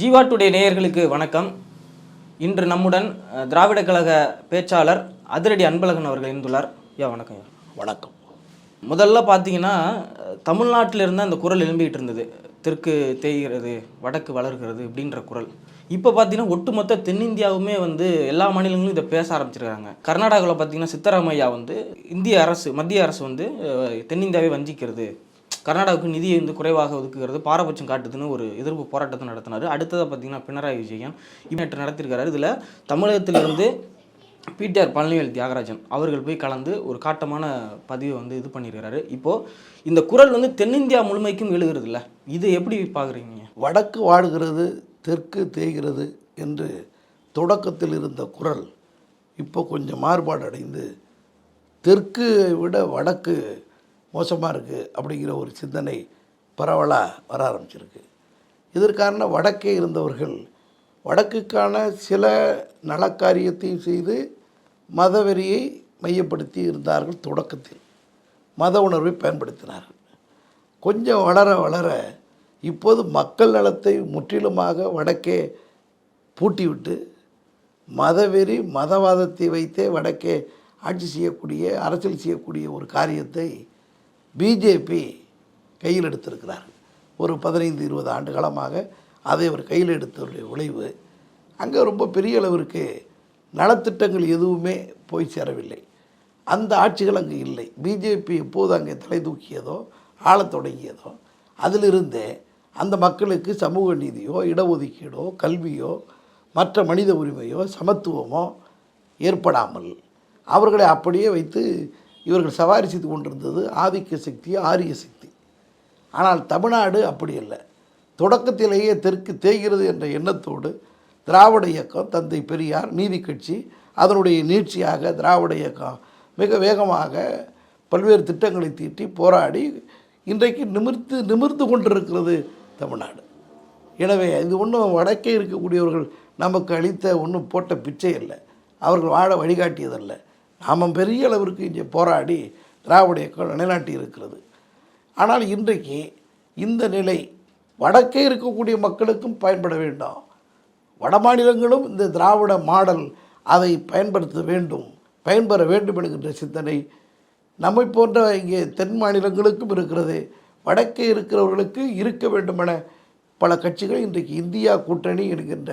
Jeeva today நேயர்களுக்கு வணக்கம். இன்று நம்முடன் திராவிட கழக பேச்சாளர் அதிரடி அன்பழகன் அவர்கள் இருந்துள்ளார் ஐயா வணக்கம் ஐயா. வணக்கம். முதல்ல பார்த்தீங்கன்னா தமிழ்நாட்டில இருந்து அந்த குரல் எழும்பிட்டு இருந்தது. தெற்கு தேய்கிறது வடக்கு வளர்கிறது அப்படின்ற குரல். இப்போ பார்த்தீங்கன்னா ஒட்டுமொத்த தென்னிந்தியாவுமே வந்து எல்லா மாநிலங்களும் இதை பேச ஆரம்பிச்சிருக்காங்க. கர்நாடகாவில் பார்த்தீங்கன்னா சித்தராமையா வந்து இந்திய அரசு மத்திய அரசு வந்து தென்னிந்தியாவை வஞ்சிக்கிறது. கர்நாடகாவுக்கு நிதி வந்து குறைவாக ஒதுக்குகிறது. பாரபட்சம் காட்டுதுன்னு ஒரு எதிர்ப்பு போராட்டத்தை நடத்தினார். அடுத்ததாக பார்த்தீங்கன்னா பினராயி விஜயன். இவற்றை நடத்திருக்காரு இதில் தமிழகத்திலிருந்து பிடிஆர் பழனிவேல் தியாகராஜன் அவர்கள் போய் கலந்து ஒரு காட்டமான பதிவை வந்து இது பண்ணியிருக்கிறாரு இப்போது இந்த குரல் வந்து தென்னிந்தியா முழுமைக்கும் எழுகிறது இல்லை இது எப்படி பார்க்குறீங்க வடக்கு வாடுகிறது தெற்கு தேய்கிறது என்று தொடக்கத்தில் இருந்த குரல் இப்போ கொஞ்சம் மாறுபாடு அடைந்து தெற்கு விட வடக்கு மோசமாக இருக்குது அப்படிங்கிற ஒரு சிந்தனை பரவலாக வர ஆரம்பிச்சிருக்கு. இதற்கான வடக்கே இருந்தவர்கள் வடக்குக்கான சில நலக்காரியத்தையும் செய்து மதவெறியை மையப்படுத்தி இருந்தார்கள் தொடக்கத்தில். மத உணர்வை பயன்படுத்தினார்கள். கொஞ்சம் வளர வளர இப்போது மக்கள் நலத்தை முற்றிலுமாக வடக்கே பூட்டிவிட்டு மதவெறி மதவாதத்தை வைத்தே வடக்கே ஆட்சி செய்யக்கூடிய அரசியல் செய்யக்கூடிய ஒரு காரியத்தை பிஜேபி கையில் எடுத்திருக்கிறார். ஒரு பதினைந்து இருபது ஆண்டு காலமாக அதை அவர் கையில் எடுத்தவருடைய விளைவு. அங்கே ரொம்ப பெரிய அளவிற்கு நலத்திட்டங்கள் எதுவுமே போய் சேரவில்லை. அந்த ஆட்சிகள் அங்கே இல்லை. பிஜேபி எப்போது அங்கே தலை தூக்கியதோ ஆளத் தொடங்கியதோ அதிலிருந்தே அந்த மக்களுக்கு சமூக நீதியோ இடஒதுக்கீடோ கல்வியோ மற்ற மனித உரிமையோ சமத்துவமோ ஏற்படாமல் அவர்களை அப்படியே வைத்து இவர்கள் சவாரி செய்து கொண்டிருந்தது ஆதிக்க சக்தி ஆரிய சக்தி. ஆனால் தமிழ்நாடு அப்படி அல்ல. தொடக்கத்திலேயே தெற்கு தேய்கிறது என்ற எண்ணத்தோடு திராவிட இயக்கம் தந்தை பெரியார் நீதி கட்சி அதனுடைய நீட்சியாக திராவிட இயக்கம் மிக வேகமாக பல்வேறு திட்டங்களை தீட்டி போராடி இன்றைக்கு நிமிர்த்து நிமிர்ந்து கொண்டிருக்கிறது தமிழ்நாடு. எனவே இது ஒன்றும் வடக்கே இருக்கக்கூடியவர்கள் நமக்கு அளித்த ஒன்றும் போட்ட பிச்சை இல்லை அவர்கள் வாழ வழிகாட்டியதல்ல. நாம் பெரிய அளவிற்கு இங்கே போராடி திராவிட இயக்கம் நிலைநாட்டி இருக்கிறது. ஆனால் இன்றைக்கு இந்த நிலை வடக்கே இருக்கக்கூடிய மக்களுக்கும் பயன்பட வேண்டும். வட மாநிலங்களும் இந்த திராவிட மாடல் அதை பயன்படுத்த வேண்டும் பயன்பெற வேண்டும் என்கின்ற சிந்தனை நம்மை போன்ற இங்கே தென் மாநிலங்களுக்கும் இருக்கிறது. வடக்கே இருக்கிறவர்களுக்கு இருக்க வேண்டுமென பல கட்சிகள் இன்றைக்கு இந்தியா கூட்டணி என்கின்ற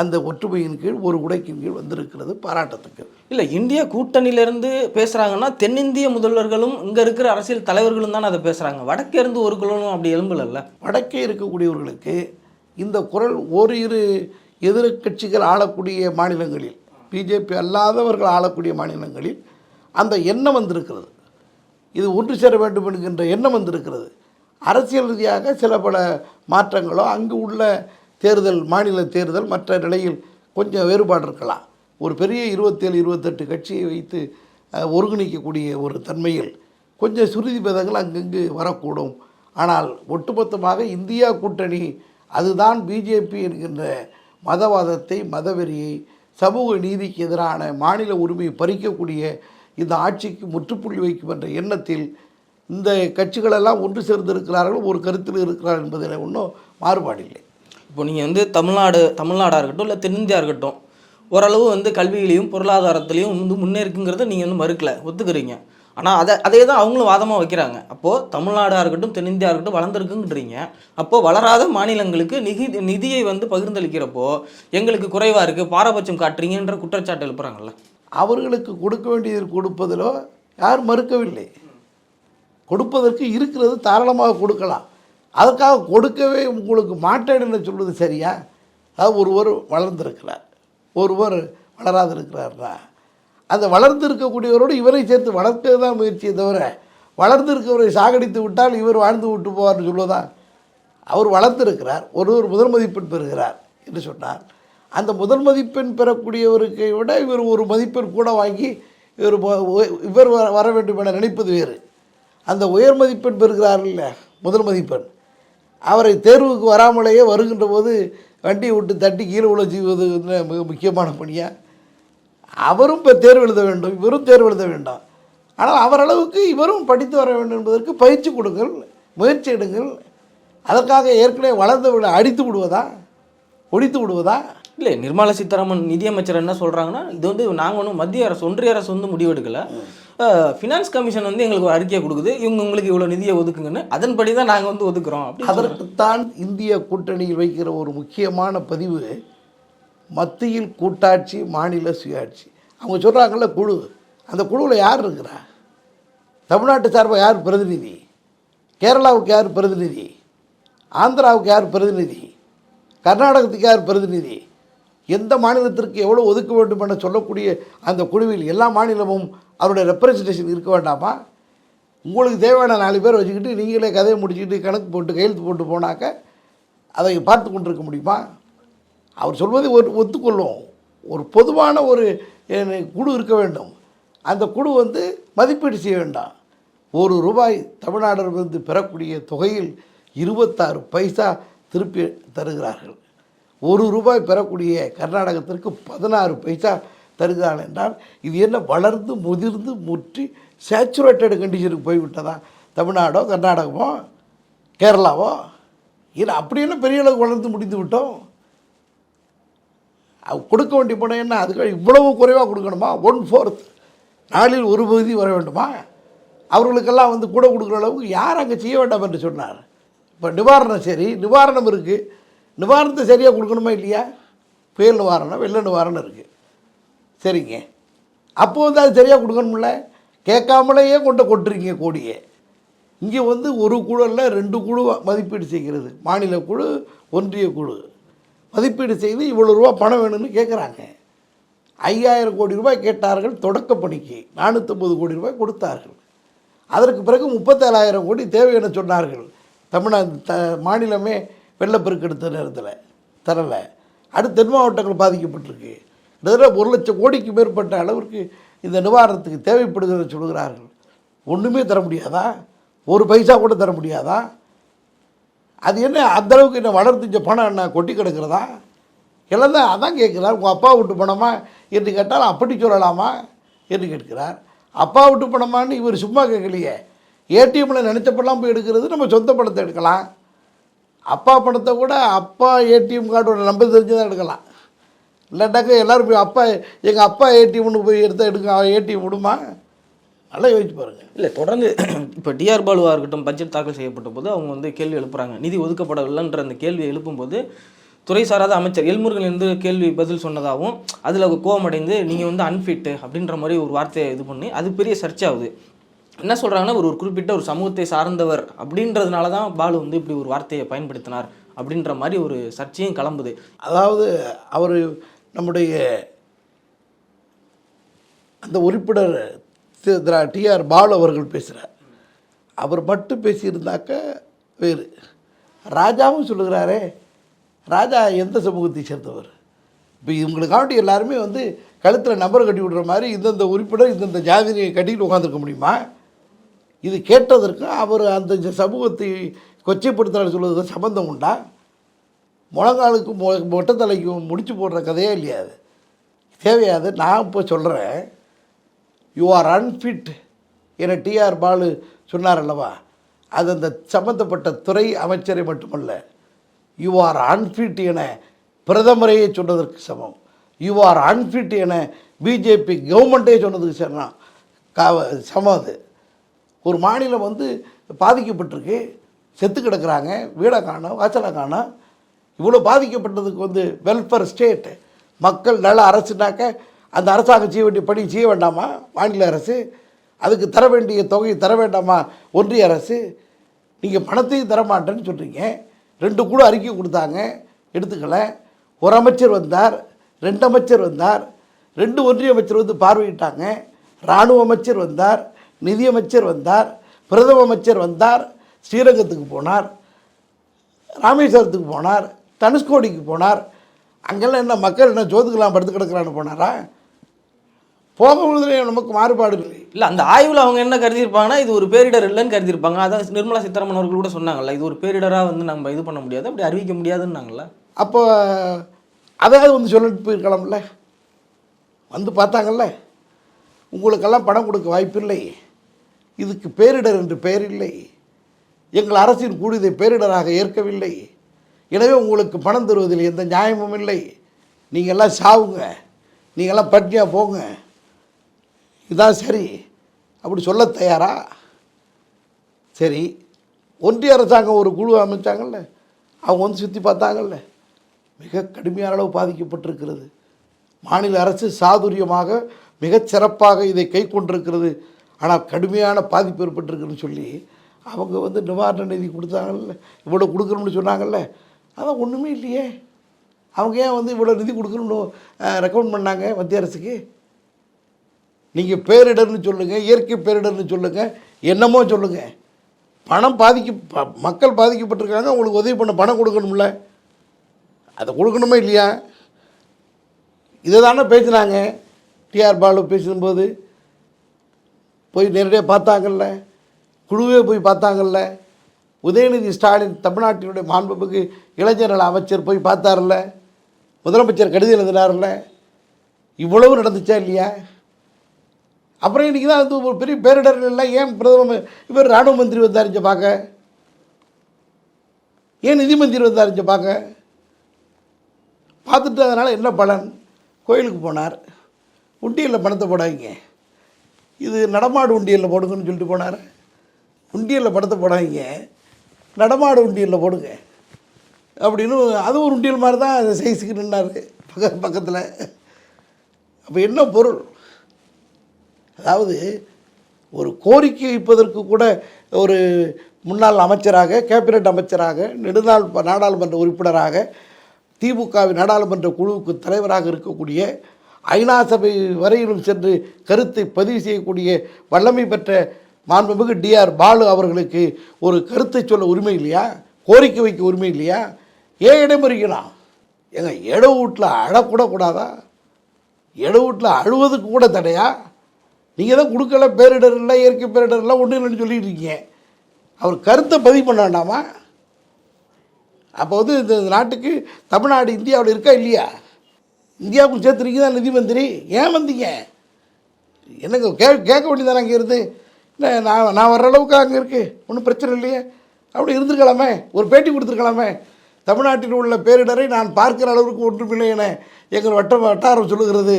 அந்த ஒற்றுமையின் கீழ் ஒரு உடைக்கின் கீழ் வந்திருக்கிறது பாராட்டத்துக்கு இல்லை இந்திய கூட்டணியிலேருந்து பேசுகிறாங்கன்னா தென்னிந்திய முதல்வர்களும் இங்கே இருக்கிற அரசியல் தலைவர்களும் தானே அதை பேசுகிறாங்க வடக்கே இருந்து ஒரு குரலும் அப்படி எழும்பலல்ல? வடக்கே இருக்கக்கூடியவர்களுக்கு இந்த குரல் ஓரிரு எதிர்க்கட்சிகள் ஆளக்கூடிய மாநிலங்களில் பிஜேபி அல்லாதவர்கள் ஆளக்கூடிய மாநிலங்களில் அந்த எண்ணம் வந்திருக்கிறது. இது ஒன்று சேர வேண்டும் என்கின்ற எண்ணம் வந்திருக்கிறது. அரசியல் ரீதியாக சில பல மாற்றங்களோ அங்கு உள்ள தேர்தல் மாநில தேர்தல் மற்ற நிலையில் கொஞ்சம் வேறுபாடு இருக்கலாம். ஒரு பெரிய இருபத்தேழு இருபத்தெட்டு கட்சியை வைத்து ஒருங்கிணைக்கக்கூடிய ஒரு தன்மையில் கொஞ்சம் சுருதி பதங்கள் அங்கங்கு வரக்கூடும். ஆனால் ஒட்டுமொத்தமாக இந்தியா கூட்டணி அதுதான் பிஜேபி என்கின்ற மதவாதத்தை மதவெறியை சமூக நீதிக்கு எதிரான மாநில உரிமையை பறிக்கக்கூடிய இந்த ஆட்சிக்கு முற்றுப்புள்ளி வைக்கும் என்ற எண்ணத்தில் இந்த கட்சிகளெல்லாம் ஒன்று சேர்ந்திருக்கிறார்கள் ஒரு கருத்தில் இருக்கிறார்கள் என்பதில் ஒன்றும் மாறுபாடில்லை. இப்போ நீங்கள் வந்து தமிழ்நாடு தமிழ்நாடாக இருக்கட்டும் இல்லை தென்னிந்தியா இருக்கட்டும் ஓரளவு வந்து கல்வியிலையும் பொருளாதாரத்திலையும் வந்து முன்னேறிக்குங்கிறத நீங்கள் வந்து மறுக்கல ஒத்துக்கிறீங்க. ஆனால் அதை அதே தான் அவங்களும் வாதமாக வைக்கிறாங்க. அப்போது தமிழ்நாடாக இருக்கட்டும் தென்னிந்தியா இருக்கட்டும் வளர்ந்துருக்குன்றீங்க. அப்போது வளராத மாநிலங்களுக்கு நிதி நிதியை வந்து பகிர்ந்தளிக்கிறப்போ எங்களுக்கு குறைவாக இருக்குது பாரபட்சம் காட்டுறீங்கன்ற குற்றச்சாட்டு எழுப்புறாங்கல்ல. அவர்களுக்கு கொடுக்க வேண்டியது கொடுப்பதிலோ யார் மறுக்கவில்லை. கொடுப்பதற்கு இருக்கிறது தாராளமாக கொடுக்கலாம். அதுக்காக கொடுக்கவே உங்களுக்கு மாட்டேன்னு சொல்வது சரியா? அதாவது ஒருவர் வளர்ந்துருக்கிறார். ஒருவர் வளராது இருக்கிறார்னா அந்த வளர்ந்து இருக்கக்கூடியவரோடு இவரை சேர்த்து வளர்க்க தான் முயற்சியை தவிர வளர்ந்து இருக்கவரை சாகடித்து விட்டால் இவர் வாழ்ந்து விட்டு போவார்னு சொல்லுவதான் அவர் வளர்ந்துருக்கிறார் ஒருவர் முதல் மதிப்பெண் பெறுகிறார் என்று சொன்னார். அந்த முதல் மதிப்பெண் பெறக்கூடியவருக்கை விட இவர் ஒரு மதிப்பெண் கூட வாங்கி இவர் இவர் வர வர வேண்டும் என நினைப்பது வேறு. அந்த உயர் மதிப்பெண் பெறுகிறார் இல்லை முதல் மதிப்பெண். அவரை தேர்வுக்கு வராமலேயே வருகின்ற போது வண்டியை விட்டு தட்டி கீழே உள்ள செய்வது மிக முக்கியமான பணியாக அவரும் இப்போ தேர்வு எழுத வேண்டும் இவரும் தேர்வு எழுத வேண்டாம். ஆனால் அவரளவுக்கு இவரும் படித்து வர வேண்டும் என்பதற்கு பயிற்சி கொடுங்கள் முயற்சி எடுங்கள். அதற்காக ஏற்கனவே வளர்ந்தவர்களை அடித்து விடுவதா? ஒழித்து விடுவதா? இல்லை நிர்மலா சீதாராமன் நிதியமைச்சர் என்ன சொல்கிறாங்கன்னா இது வந்து நாங்கள் ஒன்றும் மத்திய அரசு ஒன்றிய அரசு வந்து முடிவெடுக்கலை. ஃபினான்ஸ் கமிஷன் வந்து எங்களுக்கு ஒரு அறிக்கையை கொடுக்குது. இவங்க உங்களுக்கு இவ்வளோ நிதியை ஒதுக்குங்கன்னு. அதன்படி தான் நாங்கள் வந்து ஒதுக்குறோம் அப்படி அதற்குத்தான் இந்திய கூட்டணியில் வைக்கிற ஒரு முக்கியமான பதிவு மத்தியில் கூட்டாட்சி மாநில சுயாட்சி. அவங்க சொல்கிறாங்கல்ல குழு. அந்த குழுவில் யார் இருக்கிறா? தமிழ்நாட்டு சார்பாக யார் பிரதிநிதி? கேரளாவுக்கு யார் பிரதிநிதி? ஆந்திராவுக்கு யார் பிரதிநிதி? கர்நாடகத்துக்கு யார் பிரதிநிதி? எந்த மாநிலத்திற்கு எவ்வளோ ஒதுக்க வேண்டும் என சொல்லக்கூடிய அந்த குழுவில் எல்லா மாநிலமும் அவருடைய ரெப்ரசன்டேஷன் இருக்க வேண்டாமா? உங்களுக்கு தேவையான நாலு பேர் வச்சுக்கிட்டு நீங்களே கதையை முடிச்சுக்கிட்டு கணக்கு போட்டு கையெழுத்து போட்டு போனாக்க அதை பார்த்து கொண்டிருக்க முடியுமா? அவர் சொல்வதை ஒரு ஒத்துக்கொள்ளும் ஒரு பொதுவான ஒரு குழு இருக்க வேண்டும். அந்த குழு வந்து மதிப்பீடு செய்ய வேண்டாம். ஒரு ரூபாய் தமிழ்நாடு வந்து பெறக்கூடிய தொகையில் இருபத்தாறு பைசா திருப்பி தருகிறார்கள். ஒரு ரூபாய் பெறக்கூடிய கர்நாடகத்திற்கு பதினாறு பைசா தருகிறாள் என்றால் இது என்ன வளர்ந்து முதிர்ந்து முற்றி சேச்சுரேட்டட் கண்டிஷனுக்கு போய்விட்டதா? தமிழ்நாடோ கர்நாடகமோ கேரளாவோ? இது அப்படி என்ன பெரிய அளவுக்கு வளர்ந்து முடிந்து விட்டோம்? கொடுக்க வேண்டிய பணம் என்ன? அதுக்கு இவ்வளவு குறைவாக கொடுக்கணுமா? ஒன் ஃபோர்த் நாளில் ஒரு பகுதி வர வேண்டுமா? அவர்களுக்கெல்லாம் வந்து கூட கொடுக்குற அளவுக்கு யார் அங்கே செய்ய வேண்டாம் என்று சொன்னார். இப்போ நிவாரணம் சரி நிவாரணம் இருக்குது நிவாரணத்தை சரியாக கொடுக்கணுமா இல்லையா? புயல் நிவாரணம் வெள்ள நிவாரணம் இருக்குது சரிங்க. அப்போ வந்து அது சரியாக கொடுக்கணும்ல? கேட்காமலேயே கொண்டு கொட்டுறீங்க கோடியை. இங்கே வந்து ஒரு குழுவில் ரெண்டு குழு மதிப்பீடு செய்கிறது. மாநில குழு ஒன்றிய குழு. மதிப்பீடு செய்து இவ்வளோ ரூபா பணம் வேணும்னு கேட்குறாங்க. ஐயாயிரம் கோடி ரூபாய் கேட்டார்கள் தொடக்க பணிக்கு. நானூற்றம்பது கோடி ரூபாய் கொடுத்தார்கள். அதற்கு பிறகு முப்பத்தேழாயிரம் கோடி தேவை என சொன்னார்கள். தமிழ்நாடு த மாநிலமே வெள்ளப்பெருக்கு எடுத்த நேரத்தில் தரலை. அடுத்து தென் மாவட்டங்கள் பாதிக்கப்பட்டிருக்கு. கிட்டத்தட்ட ஒரு லட்சம் கோடிக்கு மேற்பட்ட அளவிற்கு இந்த நிவாரணத்துக்கு தேவைப்படுகிறது சொல்கிறார்கள். ஒன்றுமே தர முடியாதா? ஒரு பைசா கூட தர முடியாதா? அது என்ன அந்த அளவுக்கு என்ன வளர்த்துச்ச பணம் என்ன கொட்டி கிடக்கிறதா? எல்லாம் அதான் கேட்குறார். உங்கள் அப்பா விட்டு பணமா என்று கேட்டால் அப்படி சொல்லலாமா என்று கேட்கிறார். அப்பா விட்டு பணமான்னு இவர் சும்மா கேட்கலையே. ஏடிஎம்மில் நினச்சப்பெல்லாம் போய் எடுக்கிறது நம்ம சொந்த பணத்தை எடுக்கலாம். அப்பா பணத்தை கூட அப்பா ஏடிஎம் கார்டோட நம்பர் தெரிஞ்சு தான் எடுக்கலாம். இல்லாட்டாக்க எல்லோரும் போய் அப்பா எங்கள் அப்பா ஏடிஎம்னு போய் எடுத்தால் எடுக்க ஏடிஎம் விடுமா? நல்லா யோசிச்சு பாருங்கள் இல்லை தொடர்ந்து இப்போ டிஆர் பாலுவாக இருக்கட்டும் பட்ஜெட் தாக்கல் செய்யப்பட்ட போது அவங்க வந்து கேள்வி எழுப்புறாங்க. நிதி ஒதுக்கப்படவில்லைன்ற அந்த கேள்வியை எழுப்பும்போது துறை சாராத அமைச்சர் எல்முருகன் இருந்து கேள்வி பதில் சொன்னதாகவும் அதில் கோவமடைந்து நீங்கள் வந்து அன்ஃபிட்டு அப்படின்ற மாதிரி ஒரு வார்த்தையை இது பண்ணி அது பெரிய சர்ச்சையாகுது என்ன சொல்கிறாங்கன்னா ஒரு ஒரு குறிப்பிட்ட ஒரு சமூகத்தை சார்ந்தவர் அப்படின்றதுனால தான் பாலு வந்து இப்படி ஒரு வார்த்தையை பயன்படுத்தினார் அப்படின்ற மாதிரி ஒரு சர்ச்சையும் கிளம்புது. அதாவது அவர் நம்முடைய அந்த உறுப்பினர் டிஆர் பாலு அவர்கள் பேசுகிறார் அவர் மட்டும் பேசியிருந்தாக்க வேறு. ராஜாவும் சொல்லுகிறாரே ராஜா எந்த சமூகத்தை சேர்ந்தவர்? இப்போ இவங்களுக்காண்டி எல்லாருமே வந்து கழுத்தில் நம்பர் கட்டி விடுற மாதிரி இந்தந்த உறுப்பினர் இந்தந்த ஜாதியை கட்டிக்கிட்டு உட்காந்துருக்க முடியுமா? இது கேட்டதற்கும் அவர் அந்த சமூகத்தை கொச்சைப்படுத்துகிறார் சொல்வதற்கு சம்மந்தம் உண்டா? முழங்காலுக்கும் மொ மொட்டைத்தலைக்கும் முடிச்சு போடுற கதையே இல்லையா அது? தேவையாது. நான் இப்போ சொல்கிறேன் யூ ஆர் அன்ஃபிட் என டிஆர் பாலு சொன்னார் அல்லவா? அது அந்த சம்பந்தப்பட்ட துறை அமைச்சரை மட்டுமல்ல. யூ ஆர் அன்ஃபிட் என பிரதமரையே சொன்னதற்கு சமம். யூ ஆர் அன்ஃபிட் என பிஜேபி கவர்மெண்ட்டே சொன்னதுக்கு சமம் சமம் அது. ஒரு மாநிலம் வந்து பாதிக்கப்பட்டிருக்கு செத்து கிடக்குறாங்க வீடை காணோம் வாசலை காணோம் இவ்வளோ பாதிக்கப்பட்டதுக்கு வந்து வெல்ஃபேர் ஸ்டேட் மக்கள் நல்ல அரசுனாக்க அந்த அரசாங்கம் செய்ய வேண்டிய பணி செய்ய வேண்டாமா? மாநில அரசு அதுக்கு தர வேண்டிய தொகையை தர வேண்டாமா? ஒன்றிய அரசு நீங்கள் பணத்தையும் தரமாட்டேன்னு சொல்கிறீங்க ரெண்டு கூட அறிக்கை கொடுத்தாங்க எடுத்துக்கல. ஒரு அமைச்சர் வந்தார் ரெண்டு அமைச்சர் வந்தார் ரெண்டு ஒன்றிய அமைச்சர் வந்து பார்வையிட்டாங்க. இராணுவ அமைச்சர் வந்தார் நிதியமைச்சர் வந்தார் பிரதம அமைச்சர் வந்தார் ஸ்ரீரங்கத்துக்கு போனார் ராமேஸ்வரத்துக்கு போனார் தனுஷ்கோடிக்கு போனார். அங்கெல்லாம் என்ன மக்கள் என்ன ஜோதுக்கெல்லாம் படுத்து கிடக்குறான்னு போனாரா? போகும்போது நமக்கு மாறுபாடு இல்லை. இல்லை அந்த ஆய்வில் அவங்க என்ன கருதியிருப்பாங்கன்னா இது ஒரு பேரிடர் இல்லைன்னு கருதியிருப்பாங்க. அதான் நிர்மலா சீதாராமன் அவர்கள் கூட சொன்னாங்கல்ல இது ஒரு பேரிடராக வந்து நம்ம இது பண்ண முடியாது அப்படி அறிவிக்க முடியாதுன்னாங்கல்ல. அப்போ அதாவது வந்து சொல்லிட்டு போயிருக்கலாம்ல? வந்து பார்த்தாங்கல்ல? உங்களுக்கெல்லாம் பணம் கொடுக்க வாய்ப்பில்லை. இதுக்கு பேரிடர் என்று பெயர் இல்லை எங்கள் அரசின் குழு இதை பேரிடராக ஏற்கவில்லை. எனவே உங்களுக்கு பணம் தருவதில் எந்த நியாயமும் இல்லை. நீங்கள்லாம் சாவுங்க. நீங்கள்லாம் பட்னியாக போங்க. இதான் சரி. அப்படி சொல்ல தயாரா? சரி. ஒன்றிய அரசாங்கம் ஒரு குழு அமைச்சாங்கல்ல. அவங்க வந்து சுற்றி பார்த்தாங்கல்ல. மிக கடுமையான அளவு பாதிக்கப்பட்டிருக்கிறது. மாநில அரசு சாதுரியமாக மிகச் சிறப்பாக இதை கை கொண்டிருக்கிறது. ஆனால் கடுமையான பாதிப்பு ஏற்பட்டிருக்குன்னு சொல்லி அவங்க வந்து நிவாரண நிதி கொடுத்தாங்கல்ல இவ்வளோ கொடுக்கணும்னு சொன்னாங்கல்ல அதான் ஒன்றுமே இல்லையே. அவங்க ஏன் வந்து இவ்வளோ நிதி கொடுக்கணும்னு ரெக்கமெண்ட் பண்ணாங்க மத்திய அரசுக்கு? நீங்கள் பேரிடர்னு சொல்லுங்கள் இயற்கை பேரிடர்னு சொல்லுங்கள் என்னமோ சொல்லுங்கள் பணம் பாதிக்க ப- மக்கள் பாதிக்கப்பட்டிருக்காங்க அவங்களுக்கு உதவி பண்ண பணம் கொடுக்கணும்ல. அதை கொடுக்கணுமா இல்லையா? இதை தானே பேசினாங்க. டிஆர் பாலு பேசும்போது போய் நேரடியாக பார்த்தாங்கல்ல குழுவே போய் பார்த்தாங்கல்ல உதயநிதி ஸ்டாலின் தமிழ்நாட்டினுடைய மாண்புமிகு இளைஞர் அமைச்சர் போய் பார்த்தார்ல முதலமைச்சர் கடிதம் எழுதினார்ல இவ்வளவு நடந்துச்சா இல்லையா? அப்புறம் இன்றைக்கி தான் வந்து ஒரு பெரிய பேரிடர் இல்லை ஏன் பிரதமர் இவர் ராணுவ மந்திரி வந்தார் பார்க்க? ஏன் நிதி மந்திரி வந்தார் பார்க்க? பார்த்துட்டு அதனால் என்ன பலன்? கோயிலுக்கு போனார். உண்டியலில் பணத்தை போடாதீங்க. இது நடமாடு உண்டியலில் போடுங்கன்னு சொல்லிட்டு போனார். உண்டியலில் பணத்தை போடாதீங்க. நடமாடு உண்டியலில் போடுங்க. அப்படின்னு அது ஒரு உண்டியல் மாதிரி தான் அந்த சைஸுக்கு நின்னார். பக்க பக்கத்தில். அப்போ என்ன பொருள்? அதாவது ஒரு கோரிக்கை வைப்பதற்கு கூட ஒரு முன்னாள் அமைச்சராக கேபினட் அமைச்சராக நெடுநாள் நாடாளுமன்ற உறுப்பினராக திமுகவின் நாடாளுமன்ற குழுவுக்கு தலைவராக இருக்கக்கூடிய ஐநா சபை வரையிலும் சென்று கருத்தை பதிவு செய்யக்கூடிய வல்லமை பெற்ற மாண்புமிகு டிஆர் பாலு அவர்களுக்கு ஒரு கருத்தை சொல்ல உரிமை இல்லையா? கோரிக்கை வைக்க உரிமை இல்லையா? ஏன் இடைமறிக்கலாம்? ஏங்க இட வீட்டில் அழக்கூட கூடாதா இட வீட்டில் அழுவதுக்கு கூட தடையா? நீங்கள் தான் கொடுக்கல பேரிடர் இல்லை இயற்கை பேரிடர் இல்லை ஒன்றும் இல்லைன்னு சொல்லிட்டு இருக்கீங்க. அவர் கருத்தை பதிவு பண்ண வேண்டாமா? அப்போ வந்து இந்த நாட்டுக்கு தமிழ்நாடு இந்தியாவில் இருக்கா இல்லையா? இந்தியாவுக்கும் சேர்த்துறீங்க தான் நிதி மந்திரி? ஏன் வந்தீங்க? என்னங்க கே கேட்க வேண்டியதானே அங்கே இருந்து? இல்லை நான் நான் வர்ற அளவுக்கு அங்கே இருக்குது ஒன்றும் பிரச்சனை இல்லையே. அப்படி இருந்திருக்கலாமே. ஒரு பேட்டி கொடுத்துருக்கலாமே. தமிழ்நாட்டில் உள்ள பேரிடரை நான் பார்க்கிற அளவுக்கு ஒன்றுமில்லை என எங்கள் வட்ட வட்டாரம் சொல்லுகிறது.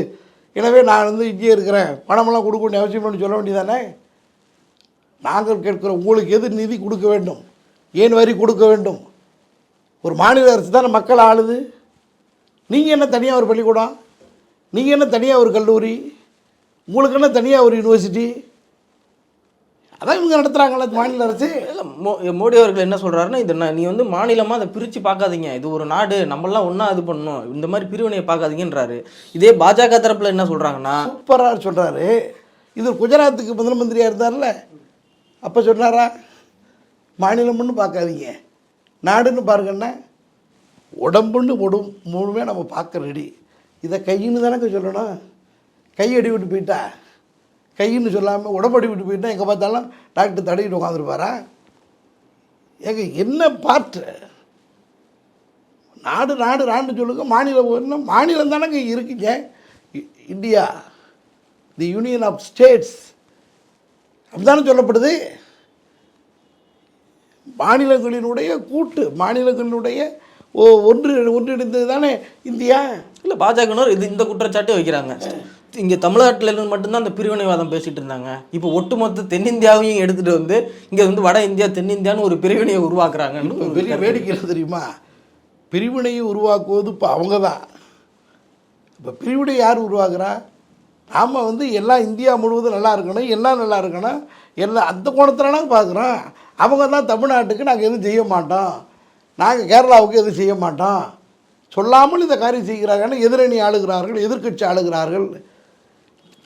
எனவே நான் வந்து இங்கேயே இருக்கிறேன். பணமெல்லாம் கொடுக்க வேண்டிய அவசியம் இல்லைன்னு சொல்ல வேண்டியதானே நாங்கள் கேட்குறோம் உங்களுக்கு எது நிதி கொடுக்க வேண்டும்? ஏன் வரி கொடுக்க வேண்டும்? ஒரு மாநில அரசு தானே மக்கள் ஆளுது? நீங்கள் என்ன தனியாக ஒரு பள்ளிக்கூடம்? நீங்கள் என்ன தனியாக ஒரு கல்லூரி? உங்களுக்கு என்ன தனியாக ஒரு யூனிவர்சிட்டி அதான் இவங்க நடத்துகிறாங்களே மாநில அரசு. இல்ல, மோ- மோடி அவர்கள் என்ன சொல்றாருன்னா இது நீ வந்து மாநிலமா அதை பிரிச்சு பார்க்காதீங்க. இது ஒரு நாடு நம்மளாம் ஒண்ணா இது பண்ணணும். இந்த மாதிரி பிரிவினையை பார்க்காதீங்கன்றாரு. இதே பாஜக தரப்புல என்ன சொல்றாங்கன்னா சூப்பராக சொல்கிறாரு இது குஜராத்துக்கு முதல் மந்திரியாக இருந்தார்ல. அப்போ சொன்னாரா மாநிலம்னு பார்க்காதீங்க. நாடுன்னு பாருங்கண்ணா உடம்புன்னு உடும் மூணுமே நம்ம பார்க்க ரெடி இதை கையின்னு தானே சொல்லணும். கை அடி விட்டு போயிட்டா? கையின்னு சொல்லாமல் உடம்படி விட்டு போயிட்டா எங்கே பார்த்தாலும் டாக்டர் தடவிட்டு உட்காந்துருப்பாரா? ஏங்க என்ன பார்ட்டு நாடு நாடு நாடு சொல்லுங்க. மாநிலம் என்ன மாநிலம் தானேங்க இருக்குங்க. இ- India the union of states அப்படிதானே சொல்லப்படுது? மாநிலங்களினுடைய கூட்டு மாநிலங்களினுடைய ஓ ஒன்று ஒன்றிணைந்தது தானே? இந்தியா? இல்ல பாஜகவினர் இது இந்த குற்றச்சாட்டை வைக்கிறாங்க. இங்க தமிழ்நாட்டுல மட்டும்தான் அந்த பிரிவினைவாதம் பேசிட்டு இருந்தாங்க. இப்போ ஒட்டுமொத்த தென்னிந்தியாவையும் எடுத்துட்டு வந்து இங்க வந்து வட இந்தியா தென்னிந்தியான்னு ஒரு பிரிவினையை உருவாக்குறாங்கன்னு பெரிய. வேடிக்கை தெரியுமா? பிரிவினையை உருவாக்குவது இப்போ அவங்க தான் இப்போ பிரிவினை யார் உருவாக்குறா? நாம் வந்து எல்லாம் இந்தியா முழுவதும் நல்லா இருக்கணும் எல்லாம் நல்லா இருக்கணும் எல்லாம் அந்த கோணத்துலனா பார்க்குறோம் அவங்க தான் தமிழ்நாட்டுக்கு நாங்கள் எதுவும் செய்ய மாட்டோம். நாங்கள் கேரளாவுக்கு எதுவும் செய்ய மாட்டோம். சொல்லாமல் இந்த காரியம் செய்கிறார்கள். எதிரணி ஆளுகிறார்கள் எதிர்க்கட்சி ஆளுகிறார்கள்.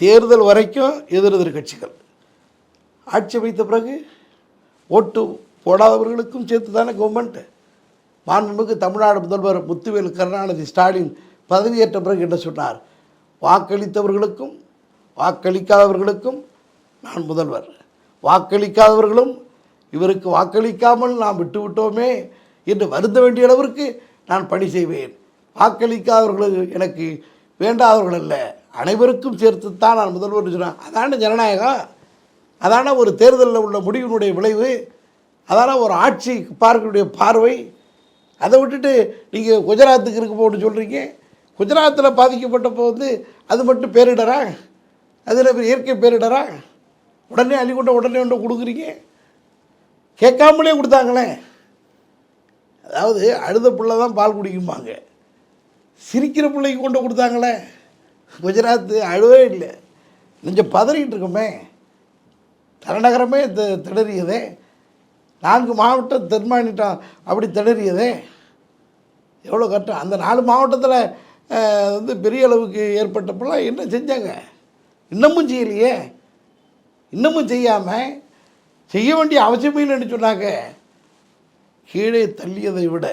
தேர்தல் வரைக்கும் எதிர் ஆட்சி வைத்த பிறகு ஓட்டு போடாதவர்களுக்கும் சேர்த்து தானே கவர்மெண்ட்டு மாண்புமிகு தமிழ்நாடு முதல்வர் முத்துவேல் கருணாநிதி ஸ்டாலின் பதவியேற்ற பிறகு என்ன சொன்னார்? வாக்களித்தவர்களுக்கும் வாக்களிக்காதவர்களுக்கும் நான் முதல்வர். வாக்களிக்காதவர்களும் இவருக்கு வாக்களிக்காமல் நாம் விட்டுவிட்டோமே. என்று வருந்த வேண்டிய அளவிற்கு நான் பணி செய்வேன். வாக்களிக்காதவர்களுக்கு எனக்கு வேண்டாதவர்கள் அல்ல. அனைவருக்கும் சேர்த்துத்தான் நான் முதல்வர் சொன்னேன் அதான ஜனநாயகம் அதான ஒரு தேர்தலில் உள்ள முடிவினுடைய விளைவு? அதான ஒரு ஆட்சி பார்க்கக்கூடிய பார்வை? அதை விட்டுட்டு நீங்கள் குஜராத்துக்கு இருக்க போட்டு சொல்கிறீங்க குஜராத்தில் பாதிக்கப்பட்டப்போ வந்து அது மட்டும் பேரிடரா? அதில் இயற்கை பேரிடரா? உடனே அள்ளி கொண்டு உடனே ஒன்று கொடுக்குறீங்க? கேட்காமலே கொடுத்தாங்களே. அதாவது அழுத பிள்ளை தான் பால் குடிக்குமாங்க சிரிக்கிற பிள்ளைக்கு கொண்டு கொடுத்தாங்களே. குஜராத்து அழுவே இல்லை. கொஞ்சம் பதறிக்கிட்டு இருக்கோமே. தலைநகரமே த திணறியதே. நான்கு மாவட்டம் தென்மானிட்டம் அப்படி திணறியதே. எவ்வளோ கஷ்டம். அந்த நாலு மாவட்டத்தில் வந்து பெரிய அளவுக்கு ஏற்பட்டப்பெல்லாம் என்ன செஞ்சாங்க? இன்னமும் செய்யலையே. இன்னமும் செய்யாமல் செய்ய வேண்டிய அவசியமே இல்லைன்னு சொன்னாங்க. கீழே தள்ளியதை விட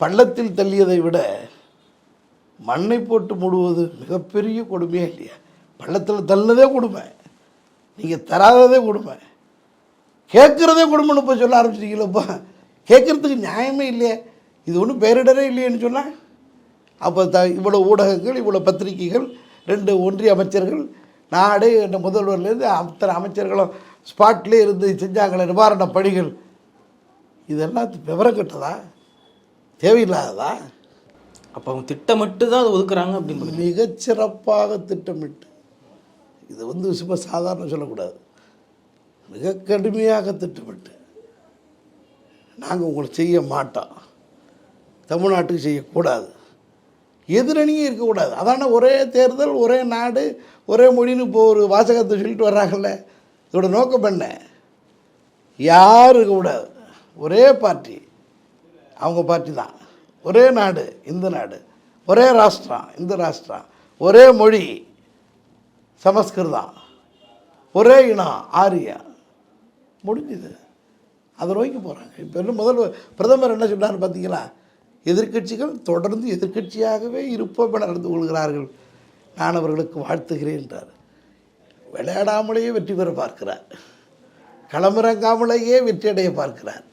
பள்ளத்தில் தள்ளியதை விட மண்ணை போட்டு மூடுவது மிகப்பெரிய கொடுமையே இல்லையா? பள்ளத்தில் தள்ளினதே கொடுமை. நீங்கள் தராததே கொடுமை. கேட்குறதே கொடுமைன்னு இப்போ சொல்ல ஆரம்பிச்சிட்டீங்களப்பா கேட்குறதுக்கு நியாயமே இல்லையே. இது ஒன்றும் பேரிடரே இல்லையேன்னு சொன்னால் அப்போ த இவ்வளோ ஊடகங்கள் இவ்வளோ பத்திரிகைகள் ரெண்டு ஒன்றிய அமைச்சர்கள் நாடு என்ற முதல்வர்லேருந்து அத்தனை அமைச்சர்களும் ஸ்பாட்லேயே இருந்து செஞ்சாங்களே நிவாரண பணிகள். இதெல்லாம் விவரம் கட்டதா? தேவையில்லாததா? அப்போ அவங்க திட்டமிட்டு தான் அதை ஒதுக்குறாங்க அப்படின்னு மிகச்சிறப்பாக திட்டமிட்டு. இது வந்து சும்மா சாதாரண சொல்லக்கூடாது. மிக கடுமையாக திட்டமிட்டு. நாங்கள் உங்களை செய்ய மாட்டோம். தமிழ்நாட்டுக்கு செய்யக்கூடாது. எதிரணியும் இருக்கக்கூடாது. அதான ஒரே தேர்தல் ஒரே நாடு ஒரே மொழின்னு இப்போ ஒரு வாசகத்தை சொல்லிட்டு வர்றாங்கல்ல. இதோட நோக்கம் என்ன? யாரும் இருக்கக்கூடாது. ஒரே பார்ட்டி அவங்க பார்ட்டி தான். ஒரே நாடு இந்த நாடு. ஒரே ராஷ்டிரம் இந்த ராஷ்டிரம். ஒரே மொழி சமஸ்கிருதம். ஒரே இனம் ஆரியா. முடிஞ்சுது. அதை நோக்கி போகிறாங்க இப்போ என்ன பிரதமர் என்ன சொன்னார் பார்த்தீங்களா எதிர்க்கட்சிகள் தொடர்ந்து எதிர்க்கட்சியாகவே இருப்போம் என நடந்து கொள்கிறார்கள். நான் அவர்களுக்கு வாழ்த்துகிறேன் என்றார். விளையாடாமலேயே வெற்றி பெற பார்க்கிறார். களமிறங்காமலேயே வெற்றியடைய பார்க்கிறார்.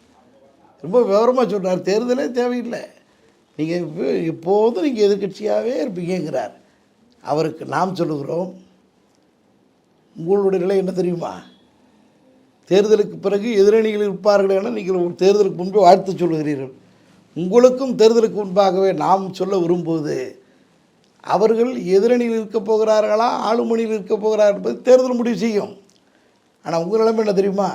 ரொம்ப விவரமாக சொல்றார். தேர்தலே தேவையில்லை. நீங்கள் இப்போ எப்போதும் நீங்கள் எதிர்க்கட்சியாகவே இருப்பீங்கிறார் அவருக்கு நாம் சொல்லுகிறோம். உங்களுடைய நிலை என்ன தெரியுமா? தேர்தலுக்கு பிறகு எதிரணிகள் இருப்பார்கள் என நீங்கள் தேர்தலுக்கு முன்பே வாழ்த்து சொல்லுகிறீர்கள். உங்களுக்கும் தேர்தலுக்கு முன்பாகவே நாம் சொல்ல விரும்புவது அவர்கள் எதிரணியில் இருக்க போகிறார்களா ஆளுமணியில் இருக்க போகிறார்கள் என்பது தேர்தல் முடிவு செய்யும். ஆனால் உங்கள் நிலைமை என்ன தெரியுமா?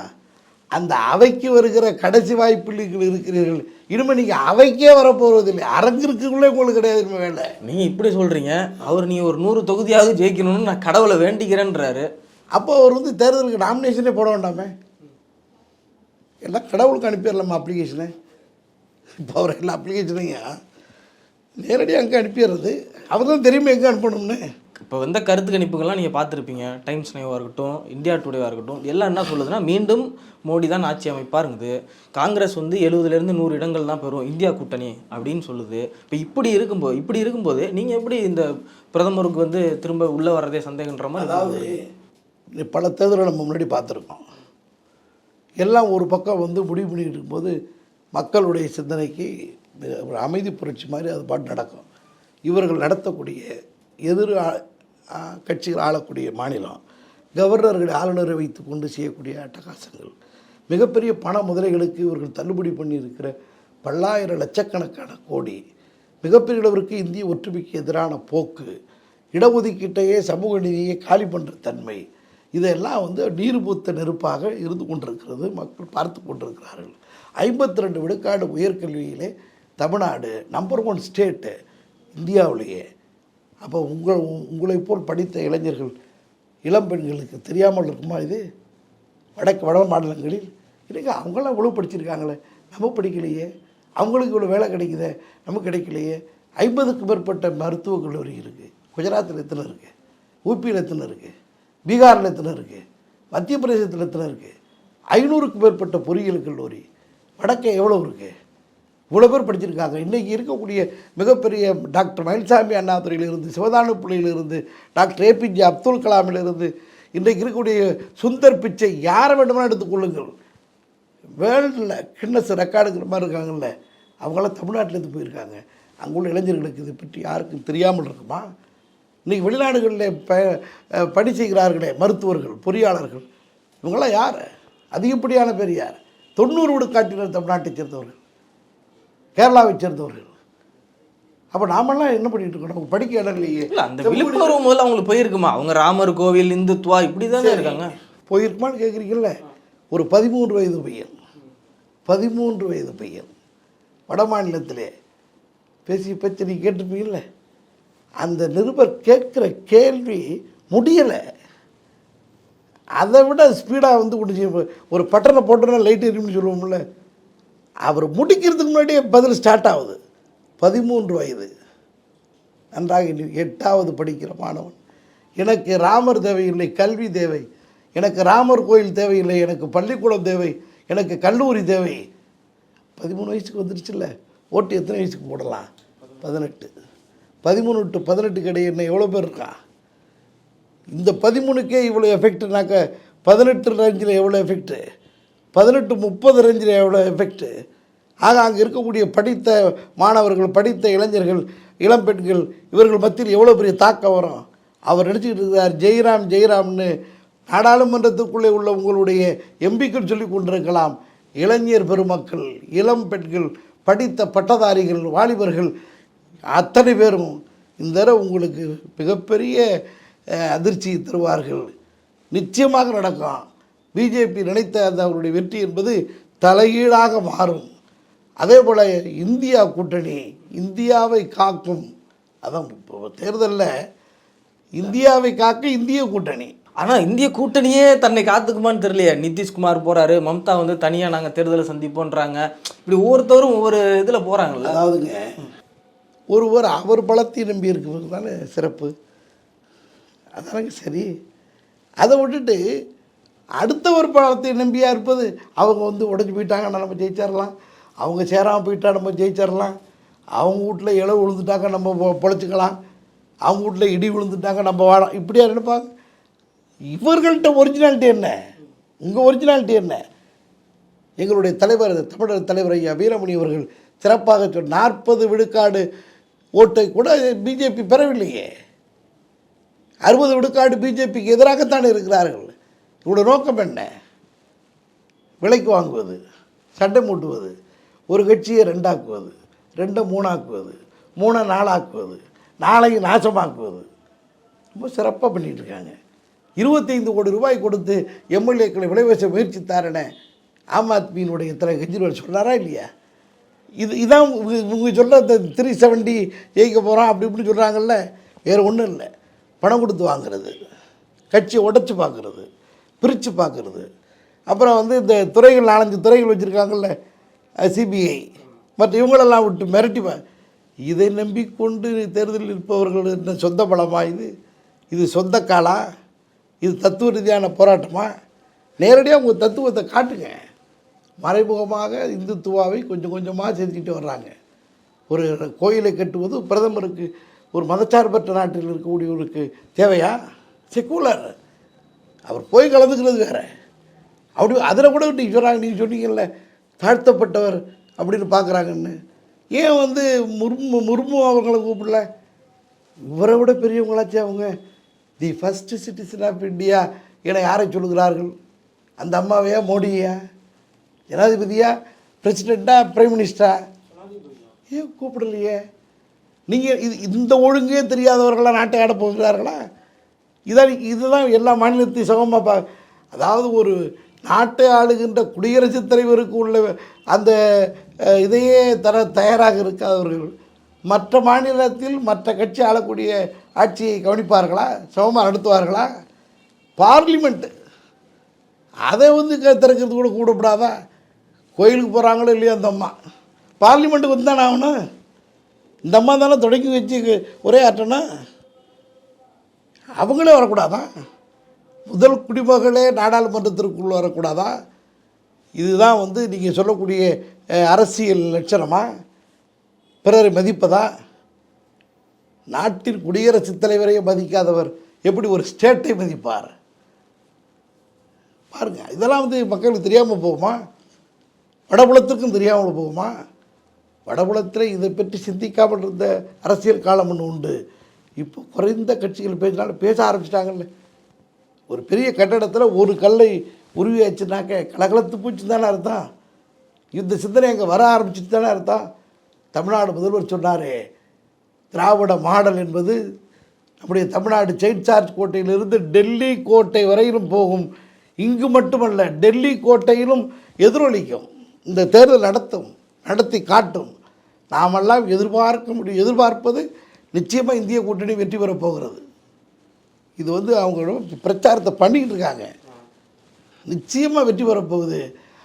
அந்த அவைக்கு வருகிற கடைசி வாய்ப்பில் நீங்கள் இருக்கிறீர்கள். இனிமேல் நீங்கள் அவைக்கே வரப்போவதில்லை அரங்கிற்குள்ளே உங்களுக்கு கிடையாது இனிமே வேலை. நீங்க இப்படி சொல்றீங்க. அவர் நீ ஒரு நூறு தொகுதியாவது ஜெயிக்கணும்னு நான் கடவுளை வேண்டிக்கிறேன்றாரு. அப்போ அவர் வந்து தேர்தலுக்கு நாமினேஷனே போட வேண்டாமே? எல்லாம் கடவுளுக்கு அனுப்பிடலாமா அப்ளிகேஷனை இப்போ அவர் எல்லா அப்ளிகேஷனையும் நேரடியாக அங்கே அனுப்பிடுறது. அவர் தான் தெரியுமா எங்கே அனுப்பணும்னு? இப்போ வந்த கருத்து கணிப்புகள்லாம் நீங்கள் பார்த்துருப்பீங்க. டைம்ஸ் நைவாக இருக்கட்டும் இந்தியா டுடேவாக இருக்கட்டும் எல்லாம் என்ன சொல்லுதுன்னா மீண்டும் மோடி தான் ஆட்சி அமைப்பாருங்குது காங்கிரஸ் வந்து எழுபதுலேருந்து நூறு இடங்கள் தான் பெறும் இந்தியா கூட்டணி அப்படின்னு சொல்லுது. இப்போ இப்படி இருக்கும்போது இப்படி இருக்கும்போது நீங்கள் எப்படி இந்த பிரதமருக்கு வந்து திரும்ப உள்ளே வர்றதே சந்தேகன்ற மாதிரி அதாவது பல தேர்தலை நம்ம முன்னாடி பார்த்துருக்கோம். எல்லாம் ஒரு பக்கம் வந்து முடிவு பண்ணிக்கிட்டு இருக்கும்போது மக்களுடைய சிந்தனைக்கு ஒரு அமைதி புரட்சி மாதிரி அது பாட்டு நடக்கும். இவர்கள் நடத்தக்கூடிய எதிர் கட்சிகள் ஆளக்கூடிய மாநிலம் கவர்னர்கள் ஆளுநரை வைத்து கொண்டு செய்யக்கூடிய அட்டகாசங்கள். மிகப்பெரிய பண முதலைகளுக்கு இவர்கள் தள்ளுபடி பண்ணியிருக்கிற பல்லாயிரம் லட்சக்கணக்கான கோடி மிகப்பெரிய அளவிற்கு இந்திய ஒற்றுமைக்கு எதிரான போக்கு இடஒதுக்கீட்டையே சமூக நீதியை காலி பண்ணுற தன்மை இதெல்லாம் வந்து நீர்பூத்த நெருப்பாக இருந்து கொண்டிருக்கிறது மக்கள் பார்த்து கொண்டிருக்கிறார்கள். ஐம்பத்தி ரெண்டு விழுக்காடு உயர்கல்வியிலே தமிழ்நாடு நம்பர் ஒன் ஸ்டேட்டு இந்தியாவிலேயே. அப்போ உங்கள் உங்களைப் போல் படித்த இளைஞர்கள் இளம் பெண்களுக்கு தெரியாமல் இருக்குமா இது? வடக்கு வட மாநிலங்களில்? இல்லைங்க அவங்களாம் இவ்வளோ படிச்சிருக்காங்களே. நம்ம படிக்கலையே. அவங்களுக்கு இவ்வளோ வேலை கிடைக்குதே. நமக்கு கிடைக்கலையே. ஐம்பதுக்கு மேற்பட்ட மருத்துவக் கல்லூரி இருக்குது குஜராத்தில் எத்தனை இருக்குது ஊபியில் எத்தனை இருக்குது பீகாரில் எத்தனை இருக்குது மத்திய பிரதேசத்தில் எத்தனை இருக்குது ஐநூறுக்கு மேற்பட்ட பொறியியல் கல்லூரி. வடக்கே எவ்வளோ இருக்குது இவ்வளோ பேர் படிச்சிருக்காங்க. இன்றைக்கி இருக்கக்கூடிய மிகப்பெரிய டாக்டர் மயில்சாமி அண்ணாதுரையிலிருந்து சிவதானு பிள்ளையிலிருந்து டாக்டர் ஏபிஜே அப்துல் கலாமிலிருந்து இன்றைக்கு இருக்கக்கூடிய சுந்தர் பிச்சை யாரை வேண்டுமானாலும் எடுத்துக்கொள்ளுங்கள் வேர்ல்டில் கின்னஸ் ரெக்கார்டுங்கிற மாதிரி இருக்காங்கல்ல அவங்களாம் தமிழ்நாட்டிலேருந்து போயிருக்காங்க. அங்கே உள்ள இளைஞர்களுக்கு இதை பற்றி யாருக்கும் தெரியாமல் இருக்குமா? இன்றைக்கி வெளிநாடுகளில் ப பணி செய்கிறார்களே மருத்துவர்கள் பொறியாளர்கள் இவங்களாம் யார்? அதிகப்படியான பேர் யார்? தொண்ணூறு வீடு காட்டினர் தமிழ்நாட்டை சேர்ந்தவர்கள். கேரளாவை சேர்ந்தவர்கள் அப்போ நாமெல்லாம் என்ன பண்ணிட்டு இருக்கோம்? நமக்கு படிக்க இடம் இல்லையே. இல்ல அந்த விழிப்புணர்வு முதல்ல அவங்களுக்கு போயிருக்குமா? அவங்க ராமர் கோவில் இந்துத்துவா இப்படி தானே இருக்காங்க. போயிருக்குமான்னு கேட்குறீங்கல்ல ஒரு பதிமூன்று வயது பையன். பதிமூன்று வயது பையன். வட மாநிலத்திலே பேசி பற்றி நீ கேட்டிருப்பீங்கல்ல? அந்த நிருபர் கேட்குற கேள்வி முடியலை. அதை விட ஸ்பீடாக வந்து முடிச்சு ஒரு பட்டனை போட்டோன்னா லைட் எரியும்னு சொல்லுவோம்ல. அவர் முடிக்கிறதுக்கு முன்னாடியே பதில் ஸ்டார்ட் ஆகுது. பதிமூன்று வயது. நன்றாக எட்டாவது படிக்கிற மாணவன். எனக்கு ராமர் தேவையில்லை கல்வி தேவை. எனக்கு ராமர் கோயில் தேவையில்லை எனக்கு பள்ளிக்கூடம் தேவை எனக்கு கல்லூரி தேவை. பதிமூணு வயசுக்கு வந்துருச்சுல்ல. ஓட்டு எத்தனை வயசுக்கு போடலாம்? பதினெட்டு. பதிமூணு டு பதினெட்டுக்கு இடையே என்ன எவ்வளோ பேர் இருக்கா? இந்த பதிமூணுக்கே இவ்வளோ எஃபெக்ட்னாக்க பதினெட்டு ரேஞ்சில் எவ்வளோ எஃபெக்ட்டு பதினெட்டு முப்பது ரேஞ்சிலோட எஃபெக்ட்டு ஆக அங்கே இருக்கக்கூடிய படித்த மாணவர்கள் படித்த இளைஞர்கள் இளம்பெண்கள் இவர்கள் மத்தியில் எவ்வளோ பெரிய தாக்கம் வரும்? அவர் நினச்சிக்கிட்டு இருக்கிறார் ஜெய்ராம் ஜெய்ராம்னு. நாடாளுமன்றத்துக்குள்ளே உள்ள உங்களுடைய எம்பிக்கள் சொல்லி கொண்டிருக்கலாம். இளைஞர் பெருமக்கள் இளம் பெண்கள் படித்த பட்டதாரிகள் வாலிபர்கள் அத்தனை பேரும் இந்த தடவை உங்களுக்கு மிகப்பெரிய அதிர்ச்சி அதிர்ச்சியை தருவார்கள். நிச்சயமாக நடக்கும். பிஜேபி நினைத்த அந்த அவருடைய வெற்றி என்பது தலைகீழாக மாறும். அதே போல் இந்தியா கூட்டணி இந்தியாவை காக்கும். அதான் இப்போ தேர்தலில் இந்தியாவை காக்க இந்திய கூட்டணி. ஆனா இந்திய கூட்டணியே தன்னை காத்துக்குமான்னு தெரியலையே. நிதிஷ்குமார் போறாரு மம்தா வந்து தனியா நாங்க தேர்தலை சந்திப்போன்றாங்க. இப்படி ஒவ்வொருத்தரும் ஒவ்வொரு இதுல போறாங்கல்ல. அதாவதுங்க ஒருவர் அவர் பலத்தை நம்பி இருக்கிறது தானே சிறப்பு. அதானங்க சரி. அதை விட்டுட்டு அடுத்த ஒரு படத்தை நம்பியாக இருப்பது? அவங்க வந்து உடஞ்சி போயிட்டாங்கன்னா நம்ம ஜெயிச்சிடலாம். அவங்க சேராமல் போயிட்டா நம்ம ஜெயிச்சிடலாம். அவங்க வீட்டில் இலை விழுந்துட்டாங்க நம்ம பொழைச்சிக்கலாம். அவங்க வீட்டில் இடி விழுந்துட்டாங்க நம்ம வாழ இப்படியா நினைப்பாங்க இவர்கள்ட்ட ஒரிஜினாலிட்டி என்ன? உங்கள் ஒரிஜினாலிட்டி என்ன? எங்களுடைய தலைவர் தமிழர் தலைவர் ஐயா வீரமணி அவர்கள் சிறப்பாக சொல் நாற்பது விழுக்காடு ஓட்டை கூட பிஜேபி பெறவில்லையே. அறுபது விழுக்காடு பிஜேபிக்கு எதிராகத்தான் இருக்கிறார்கள். இவ்வளோ நோக்கம் என்ன? விலைக்கு வாங்குவது சண்டை மூட்டுவது ஒரு கட்சியை ரெண்டாக்குவது ரெண்டை மூணாக்குவது மூணை நாளாக்குவது நாளையும் நாசமாக்குவது. ரொம்ப சிறப்பாக பண்ணிகிட்ருக்காங்க இருக்காங்க. இருபத்தைந்து கோடி ரூபாய் கொடுத்து எம்எல்ஏக்களை விளைவச முயற்சித்தாரன ஆம் ஆத்மியினுடைய தலைவர் கெஜ்ரிவால் சொன்னாரா இல்லையா? இது இதான் இவங்க- இவங்க இந்த த்ரீ செவன்டி ஜெயிக்க போகிறோம் அப்படி இப்படின்னு சொல்கிறாங்கல்ல வேறு ஒன்றும் இல்லை. பணம் கொடுத்து வாங்குறது கட்சியை உடச்சி பார்க்குறது. பிரித்து பார்க்குறது. அப்புறம் வந்து இந்த துறைகள் நாலஞ்சு துறைகள் வச்சுருக்காங்கல்ல சிபிஐ. மற்ற இவங்களெல்லாம் விட்டு மிரட்டி இதை நம்பிக்கொண்டு தேர்தலில் இருப்பவர்கள் என்ன சொந்த பலமா இது? இது சொந்த காலா? இது தத்துவ ரீதியான போராட்டமா? நேரடியாக உங்கள் தத்துவத்தை காட்டுங்க. மறைமுகமாக இந்துத்துவாவை கொஞ்சம் கொஞ்சமாக செஞ்சுக்கிட்டு வர்றாங்க. ஒரு கோயிலை கட்டுவது பிரதமருக்கு ஒரு மதச்சார்பற்ற நாட்டில் இருக்கக்கூடியவருக்கு தேவையா? செக்குலர் அவர் போய் கலந்துக்கிறது வேற. அப்படி அதில் கூட நீங்கள் சொல்கிறாங்க நீங்கள் சொன்னீங்கல்ல தாழ்த்தப்பட்டவர் அப்படின்னு பார்க்குறாங்கன்னு ஏன் வந்து முர்மு முர்மு அவங்கள கூப்பிடல? இவரை விட பெரியவங்களாச்சும் அவங்க. The first citizen of India என யாரை சொல்லுகிறார்கள்? அந்த அம்மாவையா மோடியா ஜனாதிபதியா? பிரசிடெண்ட்டா பிரைம் மினிஸ்டரா ஏன் கூப்பிடலையே? நீங்கள் இது இந்த ஒழுங்கே தெரியாதவர்களாக நாட்டை ஆட போகிறார்களா? இதான் இதுதான் எல்லா மாநிலத்தையும் சமமாக பா அதாவது ஒரு நாட்டை ஆளுகின்ற குடியரசுத் தலைவருக்கு உள்ள அந்த இதையே தர தயாராக இருக்காதவர்கள். மற்ற மாநிலத்தில் மற்ற கட்சி ஆளக்கூடிய ஆட்சியை கவனிப்பார்களா? சமமாக நடத்துவார்களா? பார்லிமெண்ட்டு அதை வந்து க- திறக்கிறது கூட கூடப்படாதா? கோயிலுக்கு போகிறாங்களோ இல்லையோ அந்த அம்மா. பார்லிமெண்ட்டுக்கு வந்து தானே ஆகணும்? இந்த அம்மா தானே தொடங்கி வச்சு ஒரே ஆட்டம்னா அவங்களே வரக்கூடாதா? முதல் குடிமகளே நாடாளுமன்றத்திற்குள் வரக்கூடாதா? இதுதான் வந்து நீங்கள் சொல்லக்கூடிய அரசியல் லட்சணமா? பிறரை மதிப்பதா? நாட்டின் குடியரசுத் தலைவரையே மதிக்காதவர் எப்படி ஒரு ஸ்டேட்டை மதிப்பார்? பாருங்க இதெல்லாம் வந்து மக்களுக்கு தெரியாமல் போகுமா? வடபுலத்திற்கும் தெரியாமல் போகுமா? வடபுலத்தில் இதை பற்றி சிந்திக்காமல் இருந்த அரசியல் காலம் ஒன்று உண்டு. இப்போ குறைந்த கட்சிகள் பேசினாலும் பேச ஆரம்பிச்சிட்டாங்கல்ல. ஒரு பெரிய கட்டடத்தில் ஒரு கல்லை உருவியாச்சுனாக்க கலகலத்து பூச்சி தானே அர்த்தம். இந்த சிந்தனை அங்கே வர ஆரம்பிச்சிட்டு தானே அர்த்தம். தமிழ்நாடு முதல்வர் சொன்னாரே திராவிட மாடல் என்பது நம்முடைய தமிழ்நாடு செயின்ட் சார்ஜ் கோட்டையிலிருந்து டெல்லி கோட்டை வரையிலும் போகும். இங்கு மட்டுமல்ல டெல்லி கோட்டையிலும் எதிரொலிக்கும். இந்த தேர்தல் நடத்தும் நடத்தி காட்டும். நாமெல்லாம் எதிர்பார்க்க முடியும் எதிர்பார்ப்பது நிச்சயமாக இந்திய கூட்டணி வெற்றி பெறப் போகிறது. இது வந்து அவங்க பிரச்சாரத்தை பண்ணிக்கிட்டு இருக்காங்க. நிச்சயமாக வெற்றி பெறப்போகுது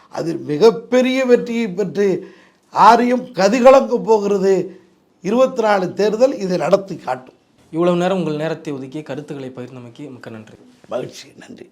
அதில் மிகப்பெரிய வெற்றியை பெற்று ஆரியம் கதிகலங்க போகிறது. இருபத்தி நாலு தேர்தல் இதை நடத்தி காட்டும். இவ்வளவு நேரம் உங்கள் நேரத்தை ஒதுக்கி கருத்துக்களை பகிர்ந்தமைக்கு மிக்க நன்றி. மகிழ்ச்சி. நன்றி.